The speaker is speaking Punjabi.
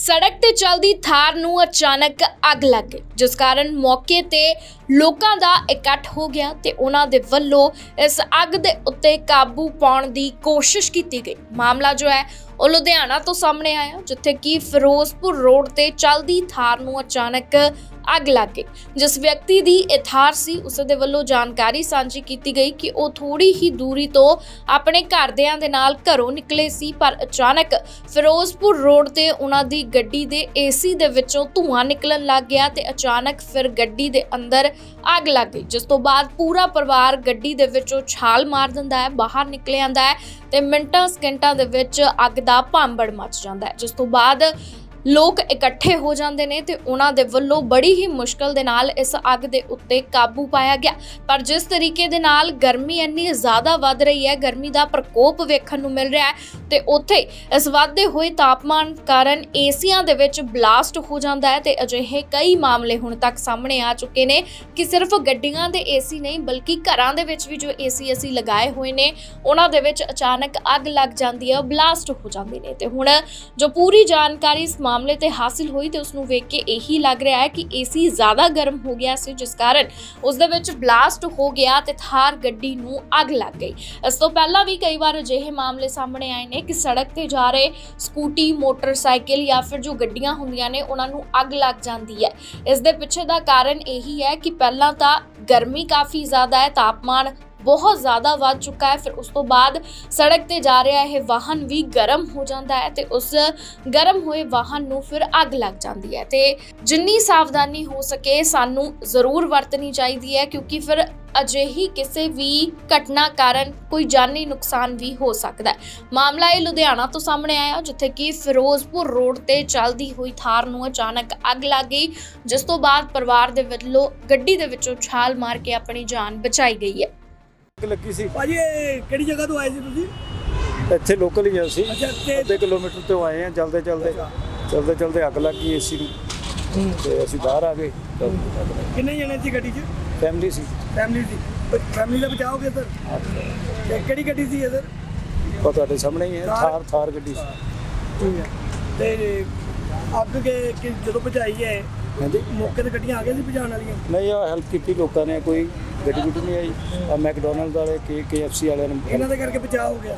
ਸੜਕ ਤੇ ਚੱਲਦੀ ਥਾਰ ਨੂੰ ਅਚਾਨਕ ਅੱਗ ਲੱਗ ਗਈ, ਜਿਸ ਕਾਰਨ ਮੌਕੇ ਤੇ ਲੋਕਾਂ ਦਾ ਇਕੱਠ ਹੋ ਗਿਆ ਤੇ ਉਹਨਾਂ ਦੇ ਵੱਲੋਂ ਇਸ ਅੱਗ ਦੇ ਉੱਤੇ ਕਾਬੂ ਪਾਉਣ ਦੀ ਕੋਸ਼ਿਸ਼ ਕੀਤੀ ਗਈ। ਮਾਮਲਾ ਜੋ ਹੈ, ਉਹ ਲੁਧਿਆਣਾ ਤੋਂ ਸਾਹਮਣੇ ਆਇਆ, ਜਿੱਥੇ ਕਿ ਫਿਰੋਜ਼ਪੁਰ ਰੋਡ ਤੇ ਚੱਲਦੀ ਥਾਰ ਨੂੰ ਅਚਾਨਕ ਅੱਗ ਲੱਗ ਗਈ। ਜਿਸ ਵਿਅਕਤੀ ਦੀ ਇਥਾਰ ਸੀ ਉਸ ਦੇ ਵੱਲੋਂ ਜਾਣਕਾਰੀ ਸਾਂਝੀ ਕੀਤੀ ਗਈ ਕਿ ਉਹ ਥੋੜੀ ਹੀ ਦੂਰੀ ਤੋਂ ਆਪਣੇ ਘਰਦਿਆਂ ਦੇ ਨਾਲ ਘਰੋਂ ਨਿਕਲੇ ਸੀ, ਪਰ ਅਚਾਨਕ ਫਿਰੋਜ਼ਪੁਰ ਰੋਡ ਤੇ ਉਹਨਾਂ ਦੀ ਗੱਡੀ ਦੇ ਏਸੀ ਦੇ ਵਿੱਚੋਂ ਧੂੰਆਂ ਨਿਕਲਣ ਲੱਗ ਗਿਆ ਤੇ ਅਚਾਨਕ ਫਿਰ ਗੱਡੀ ਦੇ ਅੰਦਰ ਅੱਗ ਲੱਗ ਗਈ, ਜਿਸ ਤੋਂ ਬਾਅਦ ਪੂਰਾ ਪਰਿਵਾਰ ਗੱਡੀ ਦੇ ਵਿੱਚੋਂ ਛਾਲ ਮਾਰ ਦਿੰਦਾ ਹੈ, ਬਾਹਰ ਨਿਕਲ ਆਂਦਾ ਹੈ ਤੇ ਮਿੰਟਾਂ ਸਕਿੰਟਾਂ ਦੇ ਵਿੱਚ ਅੱਗ ਦਾ ਭਾਂਬੜ ਮਚ ਜਾਂਦਾ ਹੈ। ਜਿਸ ਤੋਂ ਬਾਅਦ ਲੋਕ ਇਕੱਠੇ ਹੋ ਜਾਂਦੇ ਨੇ ਤੇ ਉਹਨਾਂ ਦੇ ਵੱਲੋਂ ਬੜੀ ਹੀ ਮੁਸ਼ਕਲ ਦੇ ਨਾਲ ਇਸ ਅੱਗ ਦੇ ਉੱਤੇ ਕਾਬੂ ਪਾਇਆ ਗਿਆ। ਪਰ ਜਿਸ ਤਰੀਕੇ ਦੇ ਨਾਲ ਗਰਮੀ ਇੰਨੀ ਜ਼ਿਆਦਾ ਵੱਧ ਰਹੀ ਹੈ, ਗਰਮੀ ਦਾ ਪ੍ਰਕੋਪ ਵੇਖਣ ਨੂੰ ਮਿਲ ਰਿਹਾ ਹੈ ਤੇ ਉੱਥੇ ਇਸ ਵਧਦੇ ਹੋਏ ਤਾਪਮਾਨ ਕਾਰਨ ਏਸੀਆਂ ਦੇ ਵਿੱਚ ਬਲਾਸਟ ਹੋ ਜਾਂਦਾ ਹੈ ਤੇ ਅਜਿਹੇ ਕਈ ਮਾਮਲੇ ਹੁਣ ਤੱਕ ਸਾਹਮਣੇ ਆ ਚੁੱਕੇ ਨੇ ਕਿ ਸਿਰਫ ਗੱਡੀਆਂ ਦੇ ਏਸੀ ਨਹੀਂ, ਬਲਕਿ ਘਰਾਂ ਦੇ ਵਿੱਚ ਵੀ ਜੋ ਏਸੀ ਅਸੀਂ ਲਗਾਏ ਹੋਏ ਨੇ, ਉਹਨਾਂ ਦੇ ਵਿੱਚ ਅਚਾਨਕ ਅੱਗ ਲੱਗ ਜਾਂਦੀ ਹੈ, ਬਲਾਸਟ ਹੋ ਜਾਂਦੇ ਨੇ ਤੇ ਹੁਣ ਜੋ ਪੂਰੀ ਜਾਣਕਾਰੀ ਇਸ ਮਾਮਲੇ ਤੇ ਹਾਸਿਲ ਹੋਈ ਤੇ ਉਸ ਨੂੰ ਵੇਖ ਕੇ ਇਹੀ ਲੱਗ ਰਿਹਾ ਹੈ ਕਿ ਏਸੀ ਜ਼ਿਆਦਾ ਗਰਮ ਹੋ ਗਿਆ ਸੀ, ਜਿਸ ਕਾਰਨ ਉਸ ਦੇ ਵਿੱਚ ਬਲਾਸਟ ਹੋ ਗਿਆ ਤੇ ਥਾਰ ਗੱਡੀ ਨੂੰ ਅੱਗ ਲੱਗ ਗਈ। ਇਸ ਤੋਂ ਪਹਿਲਾਂ ਵੀ ਕਈ ਵਾਰ ਅਜਿਹੇ ਮਾਮਲੇ ਸਾਹਮਣੇ ਆਏ ਨੇ ਕਿ ਸੜਕ ਤੇ ਜਾ ਰਹੇ ਸਕੂਟੀ, ਮੋਟਰਸਾਈਕਲ ਜਾਂ ਫਿਰ ਜੋ ਗੱਡੀਆਂ ਹੁੰਦੀਆਂ ਨੇ, ਉਹਨਾਂ ਨੂੰ ਅੱਗ ਲੱਗ ਜਾਂਦੀ ਹੈ। ਇਸ ਦੇ ਪਿੱਛੇ ਦਾ ਕਾਰਨ ਇਹੀ ਹੈ ਕਿ ਪਹਿਲਾਂ ਤਾਂ ਗਰਮੀ ਕਾਫੀ ਜ਼ਿਆਦਾ ਹੈ, ਤਾਪਮਾਨ ਬਹੁਤ ਜ਼ਿਆਦਾ ਵੱਧ ਚੁੱਕਾ ਹੈ। ਫਿਰ ਉਸ ਤੋਂ ਬਾਅਦ ਸੜਕ ਤੇ ਜਾ ਰਿਹਾ ਇਹ ਵਾਹਨ ਵੀ ਗਰਮ ਹੋ ਜਾਂਦਾ ਹੈ ਤੇ ਉਸ ਗਰਮ ਹੋਏ ਵਾਹਨ ਨੂੰ ਫਿਰ ਅੱਗ ਲੱਗ ਜਾਂਦੀ ਹੈ ਤੇ ਜਿੰਨੀ ਸਾਵਧਾਨੀ ਹੋ ਸਕੇ ਸਾਨੂੰ ਜ਼ਰੂਰ ਵਰਤਣੀ ਚਾਹੀਦੀ ਹੈ ਕਿਉਂਕਿ ਫਿਰ ਅਜਿਹੀ ਕਿਸੇ ਵੀ ਘਟਨਾ ਕਾਰਨ ਕੋਈ ਜਾਨੀ ਨੁਕਸਾਨ ਵੀ ਹੋ ਸਕਦਾ ਹੈ। ਮਾਮਲਾ ਇਹ ਲੁਧਿਆਣਾ ਤੋਂ ਸਾਹਮਣੇ ਆਇਆ ਜਿੱਥੇ ਕਿ ਫਿਰੋਜ਼ਪੁਰ ਰੋਡ ਤੇ ਚੱਲਦੀ ਹੋਈ ਥਾਰ ਨੂੰ ਅਚਾਨਕ ਅੱਗ ਲੱਗ ਗਈ, ਜਿਸ ਤੋਂ ਬਾਅਦ ਪਰਿਵਾਰ ਦੇ ਵੱਲੋਂ ਗੱਡੀ ਦੇ ਵਿੱਚੋਂ ਛਾਲ ਮਾਰ ਕੇ ਆਪਣੀ ਜਾਨ ਬਚਾਈ ਗਈ ਹੈ। ਲੱਗੀ ਸੀ। ਭਾਜੀ ਇਹ ਕਿਹੜੀ ਜਗ੍ਹਾ ਤੋਂ ਆਏ ਸੀ ਤੁਸੀਂ? ਇੱਥੇ ਲੋਕਲ ਹੀ ਆ ਸੀ ਅੱਛਾ ਤੇ ਅੱਧੇ ਕਿਲੋਮੀਟਰ ਤੋਂ ਆਏ ਆ ਚਲਦੇ ਚਲਦੇ ਚਲਦੇ ਚਲਦੇ ਅੱਗ ਲੱਗ ਗਈ ਏਸੀ ਨੂੰ। ਤੇ ਅਸੀਂ ਬਾਹਰ ਆ ਗਏ। ਕਿੰਨੇ ਜਣੇ ਸੀ ਗੱਡੀ 'ਚ? ਫੈਮਿਲੀ ਸੀ। ਫੈਮਿਲੀ ਸੀ। ਫੈਮਿਲੀ ਦਾ ਬਚਾਓਗੇ ਸਰ ਤੇ ਕਿਹੜੀ ਗੱਡੀ ਸੀ ਇਹ ਸਰ ਉਹ ਤੁਹਾਡੇ ਸਾਹਮਣੇ ਹੀ ਹੈ। ਥਾਰ। ਥਾਰ ਗੱਡੀ ਸੀ। ਠੀਕ ਹੈ। ਤੇ ਅੱਗ ਕੇ ਕਿ ਜਦੋਂ ਬਚਾਈ ਹੈ ਹਾਂਜੀ। ਮੌਕੇ ਤੇ ਗੱਡੀਆਂ ਆ ਗਈਆਂ ਸੀ ਬਚਾਉਣ ਵਾਲੀਆਂ? ਨਹੀਂ ਆ ਹੈਲਪ ਕੀਤੀ ਲੋਕਾਂ ਨੇ ਕੋਈ ਗੱਡੀ ਗੁੱਡੀ ਨਹੀਂ ਆਈ। ਮੈਕਡੋਨਲਡ ਵਾਲੇ ਕੇ ਕੇਐਫਸੀ ਵਾਲਿਆਂ ਨੇ ਇਹਨਾਂ ਦੇ ਕਰਕੇ ਬਚਾਅ ਹੋ ਗਿਆ।